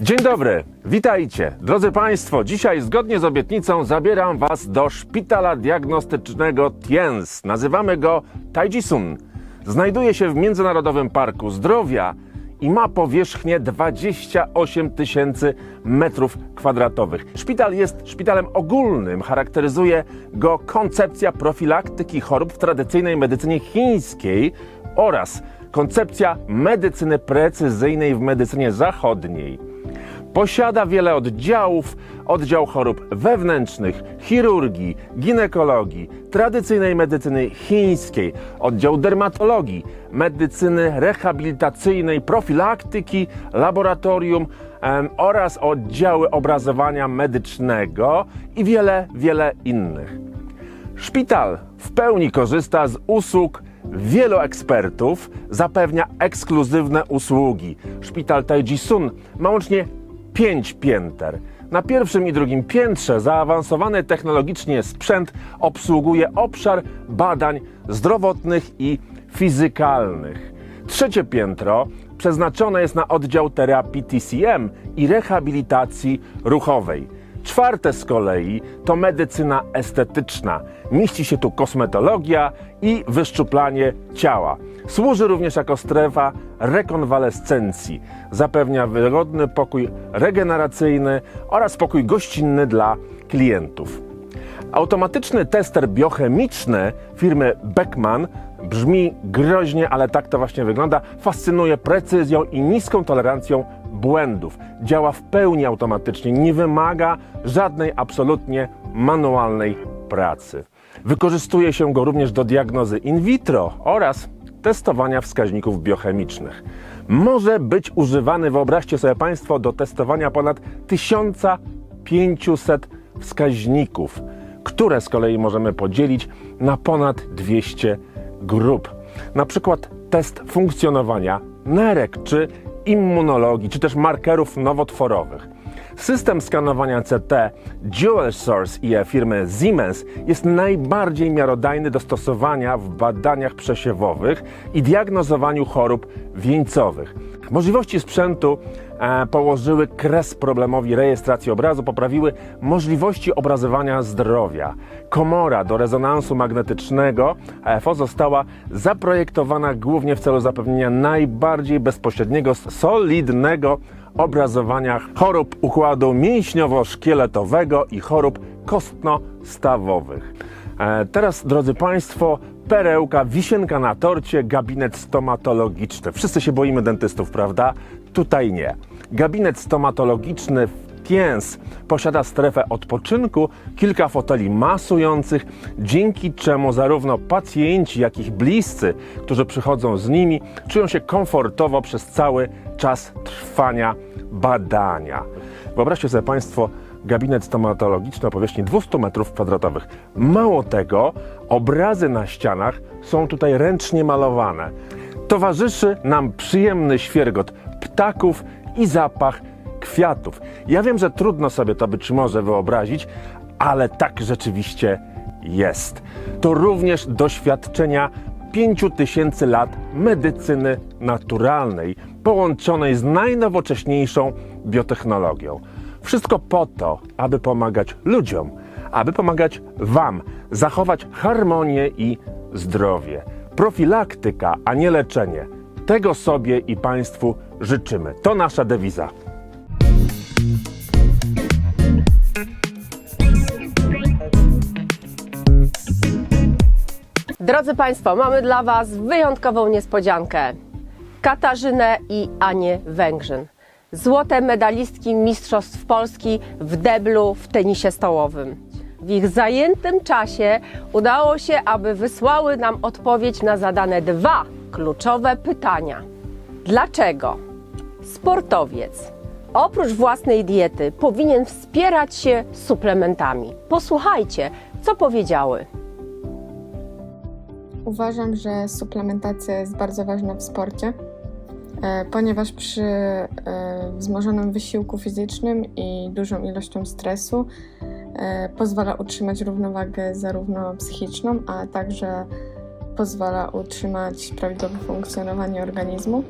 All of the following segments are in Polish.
Dzień dobry, witajcie. Drodzy Państwo, dzisiaj zgodnie z obietnicą zabieram Was do szpitala diagnostycznego Tiens. Nazywamy go Taijisun. Znajduje się w Międzynarodowym Parku Zdrowia i ma powierzchnię 28 tysięcy metrów kwadratowych. Szpital jest szpitalem ogólnym, charakteryzuje go koncepcja profilaktyki chorób w tradycyjnej medycynie chińskiej oraz koncepcja medycyny precyzyjnej w medycynie zachodniej. Posiada wiele oddziałów, oddział chorób wewnętrznych, chirurgii, ginekologii, tradycyjnej medycyny chińskiej, oddział dermatologii, medycyny rehabilitacyjnej, profilaktyki, laboratorium em, oraz oddziały obrazowania medycznego i wiele, wiele innych. Szpital w pełni korzysta z usług wielu ekspertów, zapewnia ekskluzywne usługi. Szpital Taijisun ma łącznie pięć pięter. Na pierwszym i drugim piętrze zaawansowany technologicznie sprzęt obsługuje obszar badań zdrowotnych i fizykalnych. Trzecie piętro przeznaczone jest na oddział terapii TCM i rehabilitacji ruchowej. Czwarte z kolei to medycyna estetyczna. Mieści się tu kosmetologia i wyszczuplanie ciała. Służy również jako strefa rekonwalescencji. Zapewnia wygodny pokój regeneracyjny oraz pokój gościnny dla klientów. Automatyczny tester biochemiczny firmy Beckman brzmi groźnie, ale tak to właśnie wygląda. Fascynuje precyzją i niską tolerancją błędów. Działa w pełni automatycznie, nie wymaga żadnej absolutnie manualnej pracy. Wykorzystuje się go również do diagnozy in vitro oraz testowania wskaźników biochemicznych. Może być używany, wyobraźcie sobie Państwo, do testowania ponad 1500 wskaźników, które z kolei możemy podzielić na ponad 200 grup. Na przykład test funkcjonowania nerek czy immunologii, czy też markerów nowotworowych. System skanowania CT Dual Source IE firmy Siemens jest najbardziej miarodajny do stosowania w badaniach przesiewowych i diagnozowaniu chorób wieńcowych. Możliwości sprzętu położyły kres problemowi rejestracji obrazu, poprawiły możliwości obrazowania zdrowia. Komora do rezonansu magnetycznego AFO została zaprojektowana głównie w celu zapewnienia najbardziej bezpośredniego, solidnego obrazowania chorób układu mięśniowo-szkieletowego i chorób kostno-stawowych. E, Teraz, drodzy Państwo, perełka, wisienka na torcie, gabinet stomatologiczny. Wszyscy się boimy dentystów, prawda? Tutaj nie. Gabinet stomatologiczny w Tiens posiada strefę odpoczynku, kilka foteli masujących, dzięki czemu zarówno pacjenci, jak i bliscy, którzy przychodzą z nimi, czują się komfortowo przez cały czas trwania badania. Wyobraźcie sobie Państwo gabinet stomatologiczny o powierzchni 200 m2. Mało tego, obrazy na ścianach są tutaj ręcznie malowane. Towarzyszy nam przyjemny świergot ptaków i zapach kwiatów. Ja wiem, że trudno sobie to być może wyobrazić, ale tak rzeczywiście jest. To również doświadczenia 5000 lat medycyny naturalnej, połączonej z najnowocześniejszą biotechnologią. Wszystko po to, aby pomagać ludziom, aby pomagać Wam zachować harmonię i zdrowie. Profilaktyka, a nie leczenie. Tego sobie i Państwu życzymy. To nasza dewiza. Drodzy Państwo, mamy dla Was wyjątkową niespodziankę. Katarzynę i Anię Węgrzyn. Złote medalistki Mistrzostw Polski w deblu w tenisie stołowym. W ich zajętym czasie udało się, aby wysłały nam odpowiedź na zadane dwa kluczowe pytania. Dlaczego sportowiec oprócz własnej diety powinien wspierać się suplementami? Posłuchajcie, co powiedziały. Uważam, że suplementacja jest bardzo ważna w sporcie, ponieważ przy e, wzmożonym wysiłku fizycznym i dużą ilością stresu e, pozwala utrzymać równowagę zarówno psychiczną, a także pozwala utrzymać prawidłowe funkcjonowanie organizmu.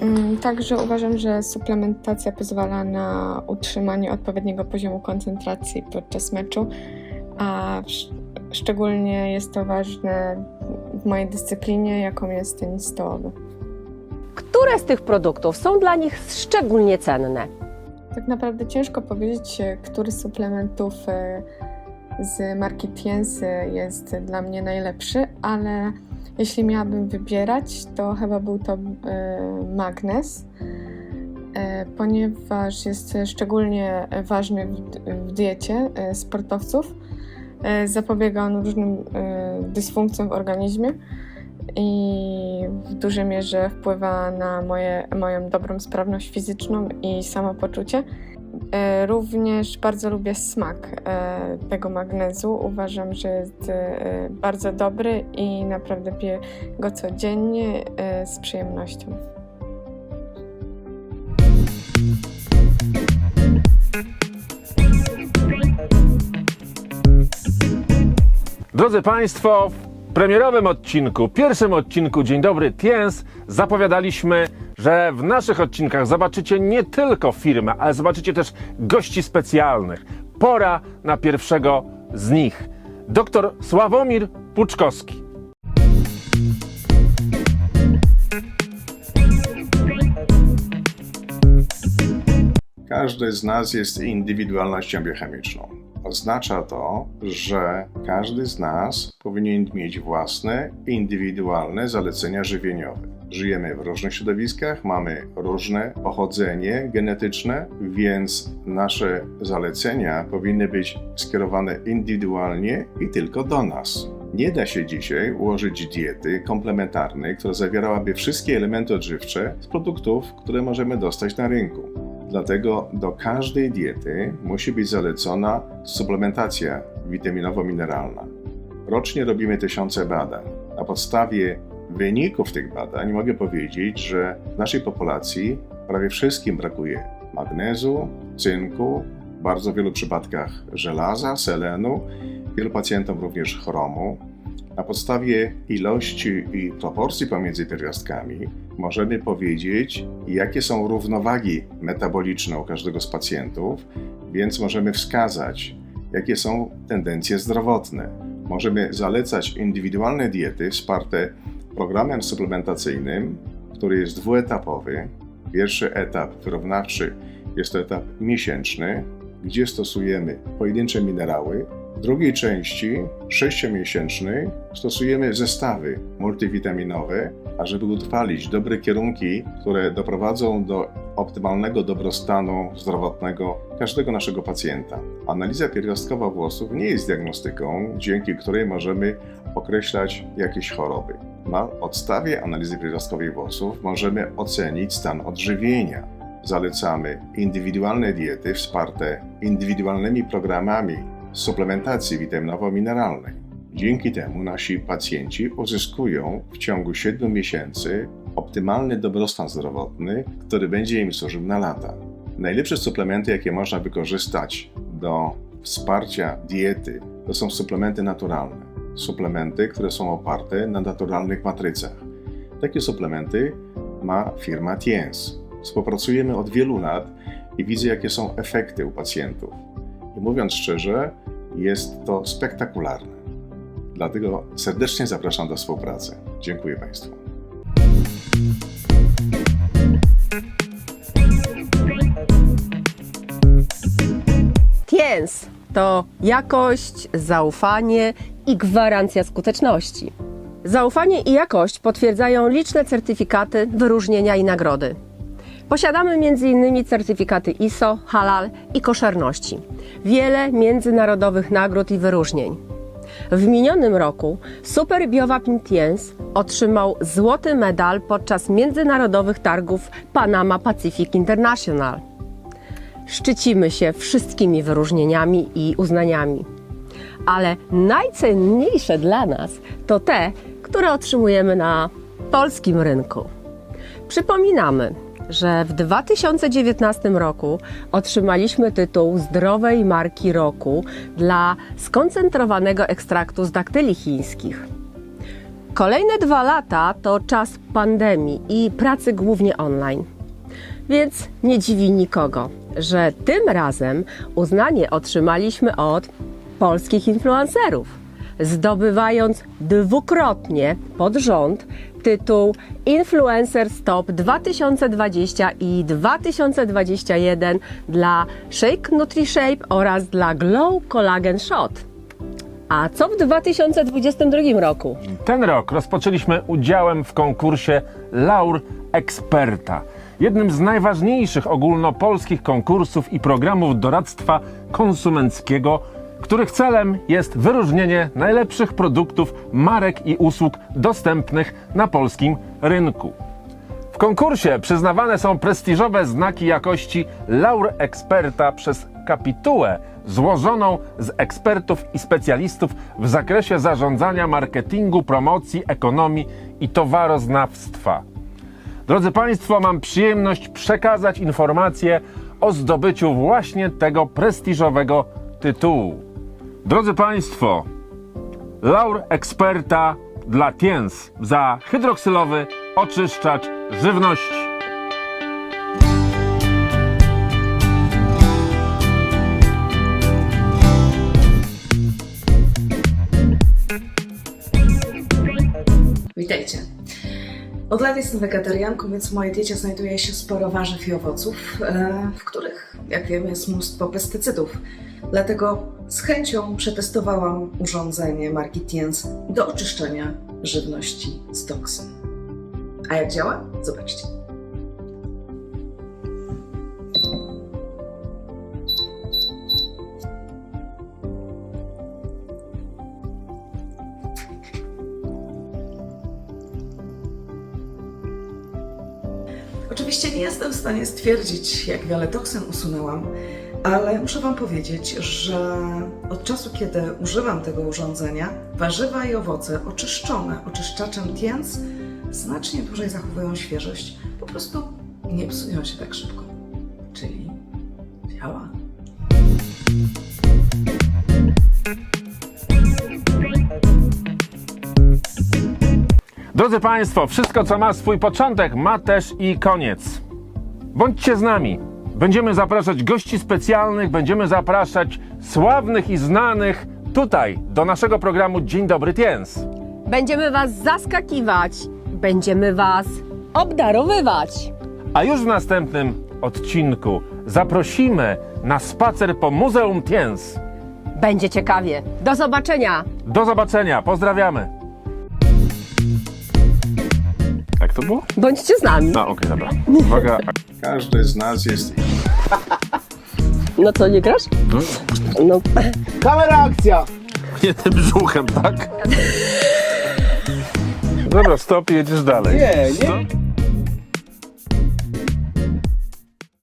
Mm, Także uważam, że suplementacja pozwala na utrzymanie odpowiedniego poziomu koncentracji podczas meczu, a sz- szczególnie jest to ważne w mojej dyscyplinie, jaką jest tenis stołowy. Które z tych produktów są dla nich szczególnie cenne? Tak naprawdę ciężko powiedzieć, e, który z suplementów e, z marki Tiens e, jest dla mnie najlepszy, ale jeśli miałabym wybierać, to chyba był to e, magnes, ponieważ jest szczególnie ważny w, diecie sportowców. Zapobiega on różnym dysfunkcjom w organizmie i w dużej mierze wpływa na moje, moją dobrą sprawność fizyczną i samopoczucie. E, Również bardzo lubię smak e, tego magnezu. Uważam, że jest e, bardzo dobry i naprawdę piję go codziennie z przyjemnością. Drodzy Państwo, premierowym odcinku, pierwszym odcinku Dzień Dobry Tiens zapowiadaliśmy, że w naszych odcinkach zobaczycie nie tylko firmę, ale zobaczycie też gości specjalnych. Pora na pierwszego z nich. Dr Sławomir Puczkowski. Każdy z nas jest indywidualnością biochemiczną. Oznacza to, że każdy z nas powinien mieć własne, indywidualne zalecenia żywieniowe. Żyjemy w różnych środowiskach, mamy różne pochodzenie genetyczne, więc nasze zalecenia powinny być skierowane indywidualnie i tylko do nas. Nie da się dzisiaj ułożyć diety komplementarnej, która zawierałaby wszystkie elementy odżywcze z produktów, które możemy dostać na rynku. Dlatego do każdej diety musi być zalecona suplementacja witaminowo-mineralna. Rocznie robimy tysiące badań. Na podstawie wyników tych badań mogę powiedzieć, że w naszej populacji prawie wszystkim brakuje magnezu, cynku, w bardzo wielu przypadkach żelaza, selenu, wielu pacjentom również chromu. Na podstawie ilości i proporcji pomiędzy pierwiastkami możemy powiedzieć, jakie są równowagi metaboliczne u każdego z pacjentów, więc możemy wskazać, jakie są tendencje zdrowotne. Możemy zalecać indywidualne diety wsparte programem suplementacyjnym, który jest dwuetapowy. Pierwszy etap wyrównawczy jest to etap miesięczny, gdzie stosujemy pojedyncze minerały. W drugiej części, sześciomiesięcznej, stosujemy zestawy multivitaminowe, ażeby utrwalić dobre kierunki, które doprowadzą do optymalnego dobrostanu zdrowotnego każdego naszego pacjenta. Analiza pierwiastkowa włosów nie jest diagnostyką, dzięki której możemy określać jakieś choroby. Na podstawie analizy pierwiastkowej włosów możemy ocenić stan odżywienia. Zalecamy indywidualne diety wsparte indywidualnymi programami suplementacji witaminowo-mineralnej. Dzięki temu nasi pacjenci uzyskują w ciągu 7 miesięcy optymalny dobrostan zdrowotny, który będzie im służył na lata. Najlepsze suplementy, jakie można wykorzystać do wsparcia diety, to są suplementy naturalne. Suplementy, które są oparte na naturalnych matrycach. Takie suplementy ma firma Tiens. Współpracujemy od wielu lat i widzę, jakie są efekty u pacjentów. I mówiąc szczerze, jest to spektakularne. Dlatego serdecznie zapraszam do współpracy. Dziękuję Państwu. Tiens to jakość, zaufanie i gwarancja skuteczności. Zaufanie i jakość potwierdzają liczne certyfikaty, wyróżnienia i nagrody. Posiadamy m.in. certyfikaty ISO, halal i koszerności. Wiele międzynarodowych nagród i wyróżnień. W minionym roku Super Biowapin Tiens otrzymał złoty medal podczas międzynarodowych targów Panama Pacific International. Szczycimy się wszystkimi wyróżnieniami i uznaniami. Ale najcenniejsze dla nas to te, które otrzymujemy na polskim rynku. Przypominamy, że w 2019 roku otrzymaliśmy tytuł Zdrowej Marki Roku dla skoncentrowanego ekstraktu z daktyli chińskich. Kolejne dwa lata to czas pandemii i pracy głównie online. Więc nie dziwi nikogo, że tym razem uznanie otrzymaliśmy od polskich influencerów, zdobywając dwukrotnie pod rząd tytuł Influencer Stop 2020 i 2021 dla Shake NutriShape oraz dla Glow Collagen Shot. A co w 2022 roku? Ten rok rozpoczęliśmy udziałem w konkursie Laur Eksperta, jednym z najważniejszych ogólnopolskich konkursów i programów doradztwa konsumenckiego, których celem jest wyróżnienie najlepszych produktów, marek i usług dostępnych na polskim rynku. W konkursie przyznawane są prestiżowe znaki jakości Laur Eksperta przez kapitułę złożoną z ekspertów i specjalistów w zakresie zarządzania marketingu, promocji, ekonomii i towaroznawstwa. Drodzy Państwo, mam przyjemność przekazać informację o zdobyciu właśnie tego prestiżowego tytułu. Drodzy Państwo, Laur Eksperta dla Tiens za hydroksylowy oczyszczacz żywności. Witajcie. Od lat jestem wegetarianką, więc w mojej diecie znajduje się sporo warzyw i owoców, e, w których, jak wiemy, jest mnóstwo pestycydów. Dlatego z chęcią przetestowałam urządzenie marki Tiens do oczyszczania żywności z toksyn. A jak działa? Zobaczcie. Oczywiście nie jestem w stanie stwierdzić, jak wiele toksyn usunęłam, ale muszę Wam powiedzieć, że od czasu, kiedy używam tego urządzenia, warzywa i owoce oczyszczone oczyszczaczem Tiens znacznie dłużej zachowują świeżość, po prostu nie psują się tak szybko. Czyli działa. Drodzy Państwo, wszystko co ma swój początek, ma też i koniec. Bądźcie z nami. Będziemy zapraszać gości specjalnych, będziemy zapraszać sławnych i znanych tutaj do naszego programu Dzień Dobry Tiens. Będziemy Was zaskakiwać, będziemy Was obdarowywać. A już w następnym odcinku zaprosimy na spacer po Muzeum Tiens. Będzie ciekawie. Do zobaczenia! Do zobaczenia, pozdrawiamy. Jak to było? Bądźcie z nami. No, okej, dobra. Uwaga. Każdy z nas jest No co, nie grasz? No. Kamera akcja! Nie tym brzuchem, tak? Dobra, stop, jedziesz dalej. Nie, nie. Stop.